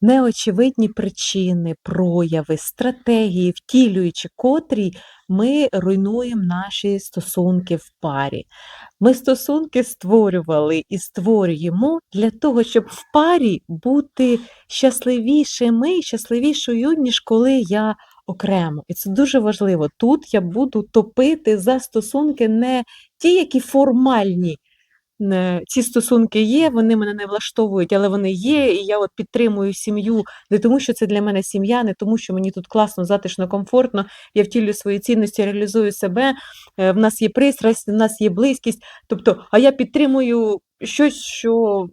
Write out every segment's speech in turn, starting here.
неочевидні причини, прояви, стратегії, втілюючи котрі ми руйнуємо наші стосунки в парі. Ми стосунки створювали і створюємо для того, щоб в парі бути щасливішими щасливішою, ніж коли я окремо. І це дуже важливо. Тут я буду топити за стосунки не ті, які формальні. Не, ці стосунки є, вони мене не влаштовують, але вони є, і я от підтримую сім'ю не тому, що це для мене сім'я, не тому, що мені тут класно, затишно, комфортно, я втілюю свої цінності, реалізую себе, е, в нас є пристрасть, в нас є близькість. Тобто, а я підтримую щось, що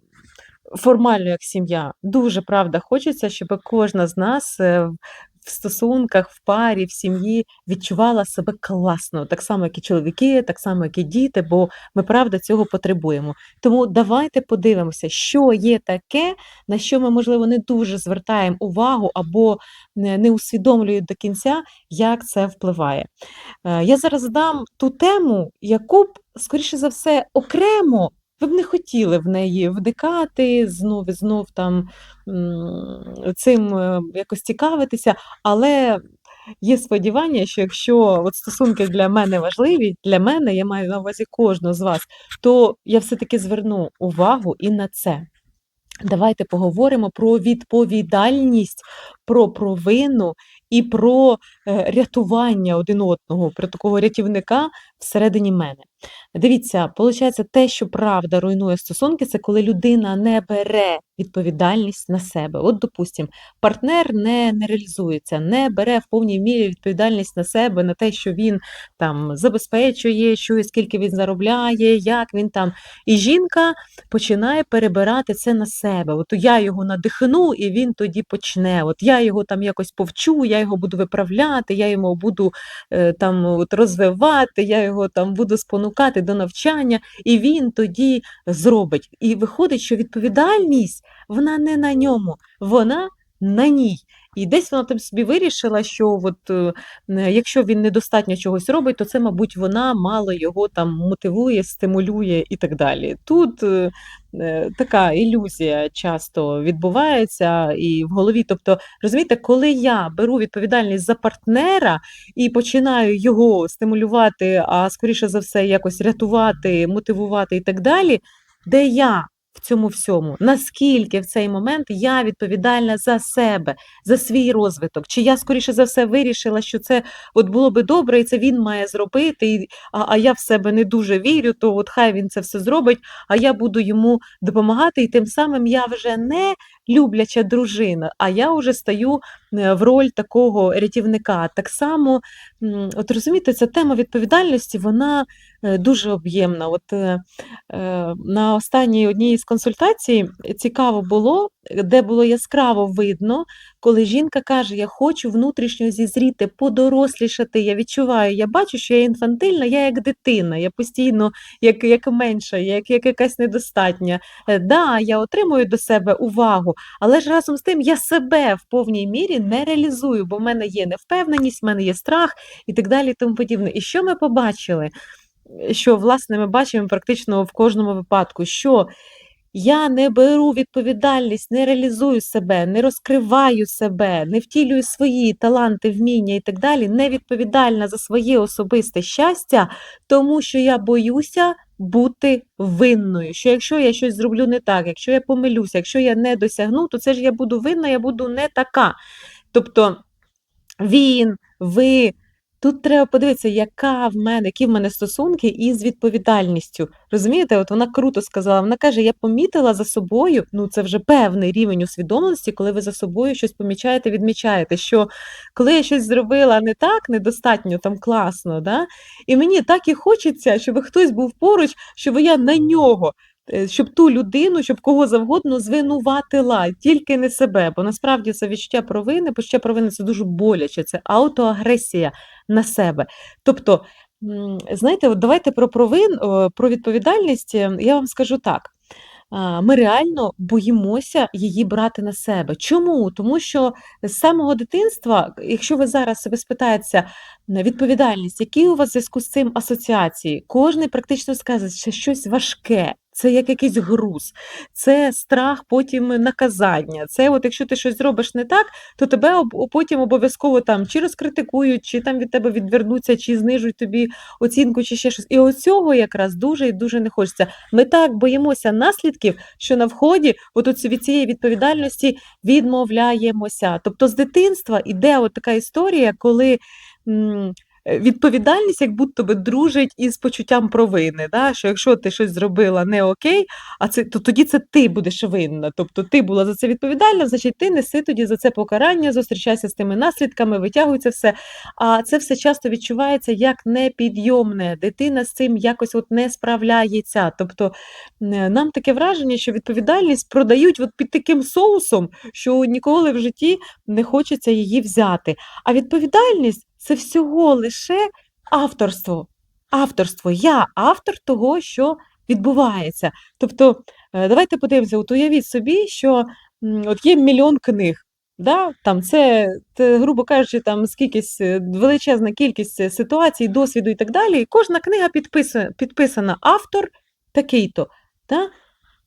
формально як сім'я. Дуже правда хочеться, щоб кожна з нас е, в стосунках, в парі, в сім'ї відчувала себе класно, так само, як і чоловіки, так само, як і діти, бо ми правда цього потребуємо. Тому давайте подивимося, що є таке, на що ми, можливо, не дуже звертаємо увагу або не, не усвідомлюємо до кінця, як це впливає. Е, Я зараз дам ту тему, яку б, скоріше за все, окремо ви б не хотіли в неї вникати, знов і знов там цим е, якось цікавитися, але є сподівання, що якщо от стосунки для мене важливі, для мене, я маю на увазі кожного з вас, то я все-таки зверну увагу і на це. Давайте поговоримо про відповідальність, про провину і про рятування один одного, про такого рятівника всередині мене. Дивіться, виходить, те, що правда руйнує стосунки, це коли людина не бере відповідальність на себе. От, допустимо, партнер не, не реалізується, не бере в повній мірі відповідальність на себе, на те, що він там забезпечує, що і скільки він заробляє, як він там. І жінка починає перебирати це на себе. От я його надихну, і він тоді почне. От я його там якось повчу, я його буду виправляти, я його буду е, там от розвивати, я його там буду спонукати до навчання, і він тоді зробить. І виходить, що відповідальність вона не на ньому, вона на ній. І десь вона там собі вирішила, що от, е, якщо він недостатньо чогось робить, то це, мабуть, вона мало його там мотивує, стимулює і так далі. Тут е, така ілюзія часто відбувається і в голові. Тобто, розумієте, коли я беру відповідальність за партнера і починаю його стимулювати, а скоріше за все, якось рятувати, мотивувати і так далі, де я в цьому всьому, наскільки в цей момент я відповідальна за себе, за свій розвиток, чи я скоріше за все вирішила, що це от було би добре, і це він має зробити, і, а, а я в себе не дуже вірю, то от хай він це все зробить, а я буду йому допомагати, і тим самим я вже не любляча дружина, а я вже стаю е, в роль такого рятівника. Так само, от розумієте, ця тема відповідальності, вона дуже об'ємна. От е, е, на останній одній з консультацій цікаво було, де було яскраво видно, коли жінка каже: Я хочу внутрішньо зізріти, подорослішати. Я відчуваю, я бачу, що я інфантильна, я як дитина, я постійно як, як менша, як, як якась недостатня. Е, Да, я отримую до себе увагу, але ж разом з тим я себе в повній мірі не реалізую, бо в мене є невпевненість, в мене є страх і так далі. і тому подібне. І що ми побачили? Що, власне, ми бачимо практично в кожному випадку, що я не беру відповідальність, не реалізую себе, не розкриваю себе, не втілюю свої таланти, вміння і так далі, не відповідальна за своє особисте щастя, тому що я боюся бути винною. Що якщо я щось зроблю не так, якщо я помилюся, якщо я не досягну, то це ж я буду винна, я буду не така. Тобто він, ви. Тут треба подивитися, яка в мене, які в мене стосунки із відповідальністю. Розумієте, от вона круто сказала. Вона каже: я помітила за собою, ну це вже певний рівень усвідомленості, коли ви за собою щось помічаєте, відмічаєте, що коли я щось зробила не так, недостатньо там класно, да? і мені так і хочеться, щоб хтось був поруч, щоб я на нього. Е, Щоб ту людину, щоб кого завгодно звинуватила, тільки не себе. Бо насправді це відчуття провини, почуття провини це дуже боляче, це аутоагресія на себе. Тобто, знаєте, от давайте про провин, про відповідальність, е, я вам скажу так. Ми реально боїмося її брати на себе. Чому? Тому що з самого дитинства, якщо ви зараз себе спитаєтеся на відповідальність, які у вас в зв'язку з цим асоціації, кожен практично скаже, що щось важке. Це як якийсь груз, це страх потім наказання. Це от якщо ти щось зробиш не так, то тебе потім обов'язково там чи розкритикують, чи там від тебе відвернуться, чи знижують тобі оцінку, чи ще щось. І оцього якраз дуже і дуже не хочеться. Ми так боїмося наслідків, що на вході от від цієї відповідальності відмовляємося. Тобто з дитинства іде от така історія, коли. Е, Відповідальність як будто би дружить із почуттям провини, да? що якщо ти щось зробила не окей, а це то тоді це ти будеш винна. Тобто ти була за це відповідальна, значить ти неси тоді за це покарання, зустрічайся з тими наслідками, витягуй це все. А це все часто відчувається як непідйомне. Дитина з цим якось от не справляється. Тобто нам таке враження, що відповідальність продають от під таким соусом, що ніколи в житті не хочеться її взяти. А відповідальність це всього лише авторство. Авторство. Я автор того, що відбувається. Тобто, е, давайте подивимося, от уявіть собі, що от є мільйон книг. Да? Там це, це, грубо кажучи, там скількись е, величезна кількість е, ситуацій, досвіду і так далі. І кожна книга підписана, підписана автор такий-то. Да?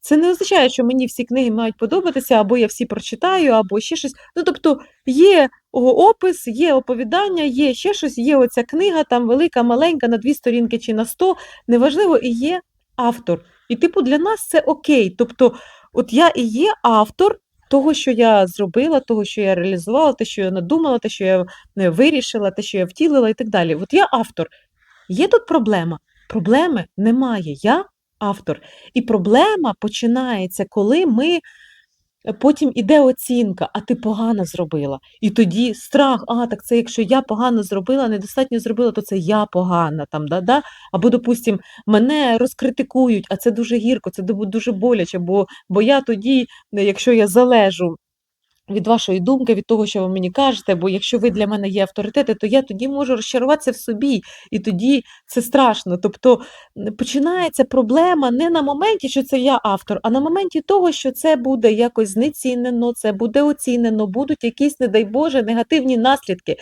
Це не означає, що мені всі книги мають подобатися, або я всі прочитаю, або ще щось. Ну, тобто є опис, є оповідання, є ще щось, є оця книга, там велика, маленька, на дві сторінки чи на сто, неважливо, і є автор. І, типу, для нас це окей. Тобто, от я і є автор того, що я зробила, того, що я реалізувала, те, що я надумала, те, що я е, вирішила, те, що я втілила, і так далі. От я автор. Є тут проблема? Проблеми немає. Я автор. І проблема починається, коли ми потім іде оцінка, а ти погано зробила. І тоді страх, а так це якщо я погано зробила, недостатньо зробила, то це я погана. Там, да, да? Або, допустим, мене розкритикують, а це дуже гірко, це ду- дуже боляче, бо, бо я тоді, е, якщо я залежу. Від вашої думки, від того, що ви мені кажете, бо якщо ви для мене є авторитети, то я тоді можу розчаруватися в собі, і тоді це страшно. Тобто починається проблема не на моменті, що це я автор, а на моменті того, що це буде якось знецінено, це буде оцінено, будуть якісь, не дай Боже, негативні наслідки.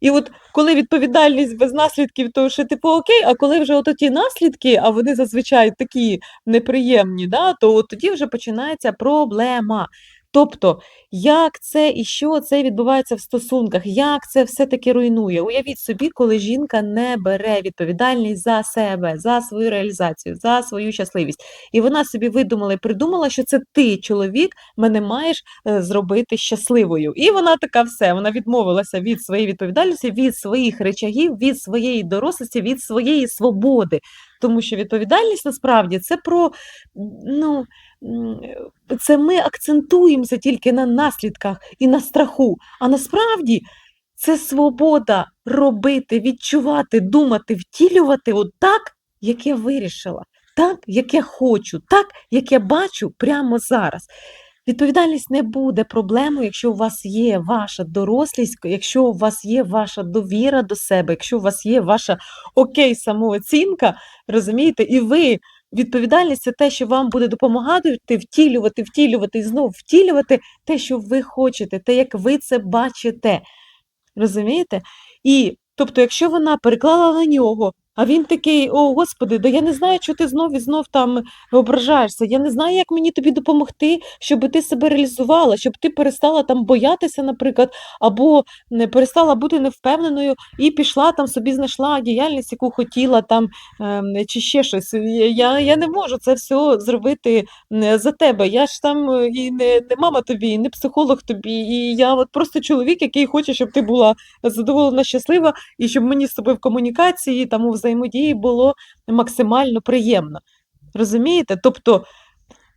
І от коли відповідальність без наслідків, то ще типу окей, а коли вже от ті наслідки, а вони зазвичай такі неприємні, да, то от тоді вже починається проблема. Тобто, як це і що це відбувається в стосунках, як це все-таки руйнує? Уявіть собі, коли жінка не бере відповідальність за себе, за свою реалізацію, за свою щасливість. І вона собі видумала і придумала, що це ти, чоловік, мене маєш е, зробити щасливою. І вона така все, вона відмовилася від своєї відповідальності, від своїх речагів, від своєї дорослості, від своєї свободи. Тому що відповідальність насправді це про ну. це ми акцентуємося тільки на наслідках і на страху. А насправді це свобода робити, відчувати, думати, втілювати от так, як я вирішила, так, як я хочу, так, як я бачу прямо зараз. Відповідальність не буде проблемою, якщо у вас є ваша дорослість, якщо у вас є ваша довіра до себе, якщо у вас є ваша окей самооцінка, розумієте, і ви Відповідальність це те, що вам буде допомагати втілювати, втілювати і знову втілювати те, що ви хочете, те, як ви це бачите. Розумієте? І тобто, якщо вона переклала на нього, а він такий: О, Господи, да я не знаю, що ти знов і знов там ображаєшся. Я не знаю, як мені тобі допомогти, щоб ти себе реалізувала, щоб ти перестала там боятися, наприклад, або не перестала бути невпевненою і пішла там собі знайшла діяльність, яку хотіла там ем, чи ще щось. Я, я не можу це все зробити за тебе. Я ж там е, і не, не мама тобі, і не психолог тобі. І я от просто чоловік, який хоче, щоб ти була задоволена, щаслива, і щоб мені з тобою в комунікації, там у взаємодії було максимально приємно. Розумієте? Тобто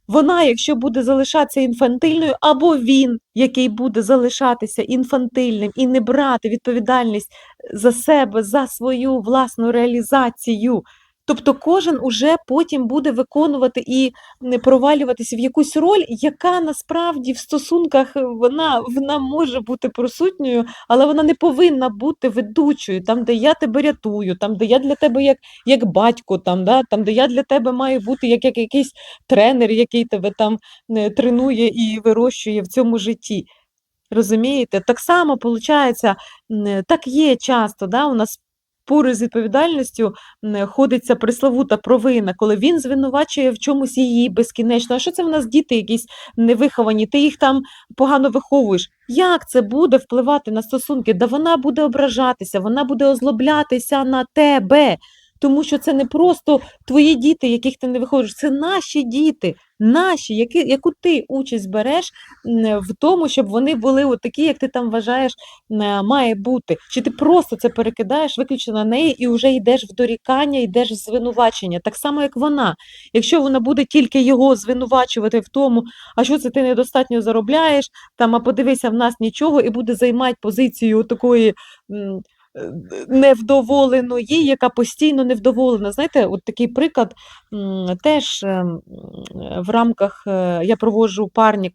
вона, якщо буде залишатися інфантильною, або він, який буде залишатися інфантильним і не брати відповідальність за себе, за свою власну реалізацію. Тобто кожен уже потім буде виконувати і не провалюватися в якусь роль, яка насправді в стосунках е, вона, вона може бути присутньою, але вона не повинна бути ведучою, там, де я тебе рятую, там, де я для тебе як, як батько, там, да, там, де я для тебе маю бути як, як якийсь тренер, який тебе там е, тренує і вирощує в цьому житті. Розумієте? Так само, виходить, так є часто, да, у нас поруч з відповідальністю, ходиться приславута провина, коли він звинувачує в чомусь її безкінечно. А що це в нас діти якісь невиховані, ти їх там погано виховуєш. Як це буде впливати на стосунки? Да вона буде ображатися, вона буде озлоблятися на тебе. Тому що це не просто твої діти, яких ти не виховуєш, це наші діти, наші, які, яку ти участь береш в тому, щоб вони були такі, як ти там вважаєш, має бути. Чи ти просто це перекидаєш виключно на неї і вже йдеш в дорікання, йдеш в звинувачення, так само, як вона. Якщо вона буде тільки його звинувачувати в тому, а що це ти недостатньо заробляєш, там, а подивися, в нас нічого, і буде займати позицію такої. Е, Невдоволеної, яка постійно невдоволена. Знаєте, от такий приклад теж ем, в рамках е, я проводжу парні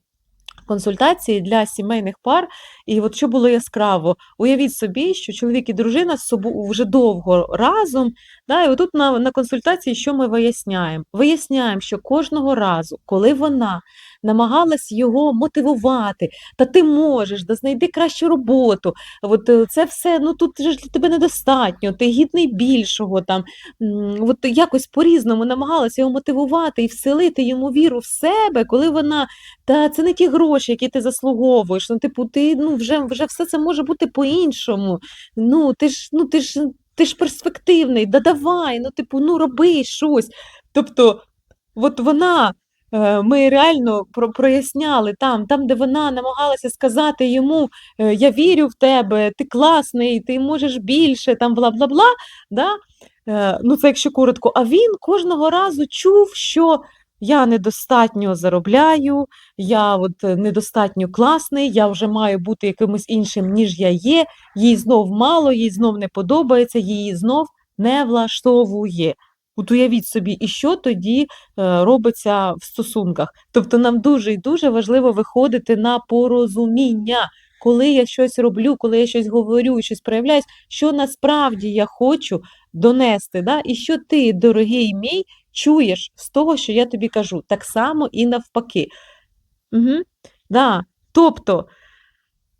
консультації для сімейних пар. І от що було яскраво, уявіть собі, що чоловік і дружина з собою вже довго разом. Да, І отут на, на консультації що ми виясняємо? Виясняємо, що кожного разу, коли вона намагалась його мотивувати, та ти можеш, да знайди кращу роботу. От е, це все, ну тут же тебе недостатньо, ти гідний більшого там. От якось по-різному намагалася його мотивувати і вселити йому віру в себе, коли вона та це не ті гроші, які ти заслуговуєш. Ну, типу, ти ну вже, вже все це може бути по-іншому. Ну, ти ж, ну ти ж ти ж перспективний, да давай, ну, типу, ну роби щось. Тобто, от вона. е, Ми реально про- проясняли там, там, де вона намагалася сказати йому: е, Я вірю в тебе, ти класний, ти можеш більше, там бла-бла-бла. Да? Е, Ну, це якщо коротко. А він кожного разу чув, що я недостатньо заробляю, я от е, недостатньо класний, я вже маю бути якимось іншим, ніж я є, їй знов мало, їй знов не подобається, її знов не влаштовує. От уявіть собі, і що тоді е, робиться в стосунках. Тобто нам дуже і дуже важливо виходити на порозуміння, коли я щось роблю, коли я щось говорю, щось проявляюсь, що насправді я хочу донести, да? і що ти, дорогий мій, чуєш з того, що я тобі кажу, так само і навпаки. Угу. Да. Тобто,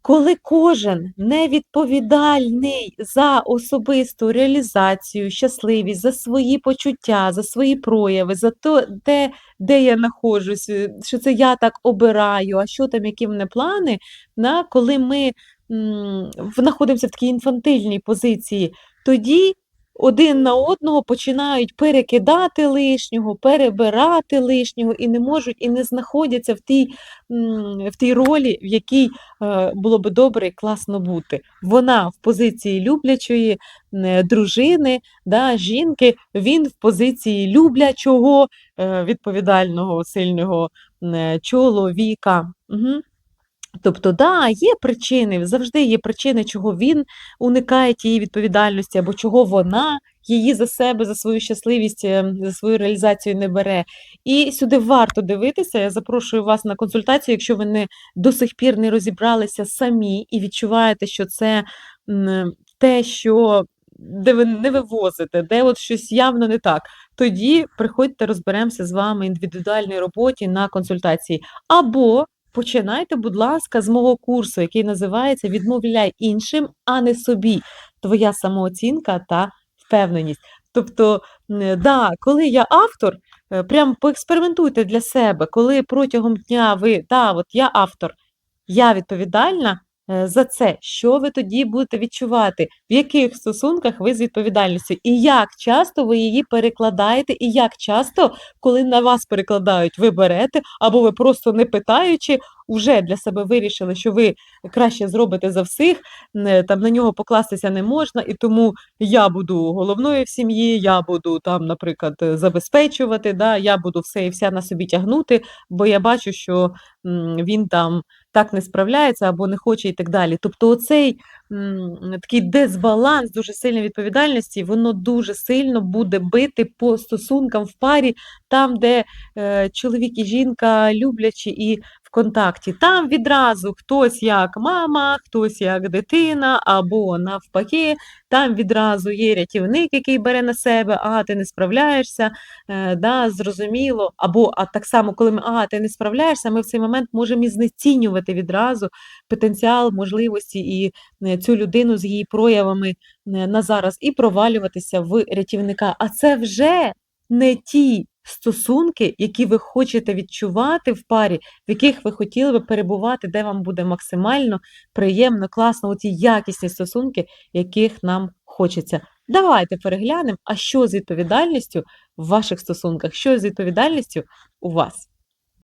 коли кожен невідповідальний за особисту реалізацію, щасливість, за свої почуття, за свої прояви, за то, те, де я знаходжусь, е, що це я так обираю, а що там, які в мене плани, да, коли ми м, знаходимося в такій інфантильній позиції, тоді один на одного починають перекидати лишнього, перебирати лишнього і не можуть, і не знаходяться в тій, в тій ролі, в якій е, було би добре і класно бути. Вона в позиції люблячої дружини, да, жінки, він в позиції люблячого, е, відповідального, сильного чоловіка. Угу. Тобто, да, є причини, завжди є причини, чого він уникає тієї відповідальності, або чого вона її за себе, за свою щасливість, е, за свою реалізацію не бере. І сюди варто дивитися. Я запрошую вас на консультацію, якщо ви не до сих пір не розібралися самі і відчуваєте, що це те, що. Де ви не вивозите, де от щось явно не так, тоді приходьте, розберемося з вами індивідуальній роботі на консультації. Або Починайте, будь ласка, з мого курсу, який називається Відмовляй іншим, а не собі. Твоя самооцінка та впевненість. Тобто, да, коли я автор, е, прям поекспериментуйте для себе, коли протягом дня ви, да, от я автор, я відповідальна за це, що ви тоді будете відчувати, в яких стосунках ви з відповідальністю, і як часто ви її перекладаєте, і як часто, коли на вас перекладають, ви берете, або ви просто не питаючи, вже для себе вирішили, що ви краще зробите за всіх, там на нього покластися не можна, і тому я буду головною в сім'ї, я буду там, наприклад, е, забезпечувати, да, я буду все і вся на собі тягнути, бо я бачу, що він там так не справляється або не хоче і так далі. Тобто оцей такий дисбаланс, дуже сильної відповідальності, воно дуже сильно буде бити по стосункам в парі, там, де е, чоловік і жінка люблячі і контакті, там відразу хтось як мама, хтось як дитина, або навпаки, там відразу є рятівник, який бере на себе, ага, ти не справляєшся, е, да, зрозуміло. Або а так само, коли ми, ага, ти не справляєшся, ми в цей момент можемо і знецінювати відразу потенціал, можливості і е, цю людину з її проявами е, на зараз, і провалюватися в рятівника. А це вже не ті стосунки, які ви хочете відчувати в парі, в яких ви хотіли би перебувати, де вам буде максимально приємно, класно, оці якісні стосунки, яких нам хочеться. Давайте переглянемо, а що з відповідальністю в ваших стосунках, що з відповідальністю у вас.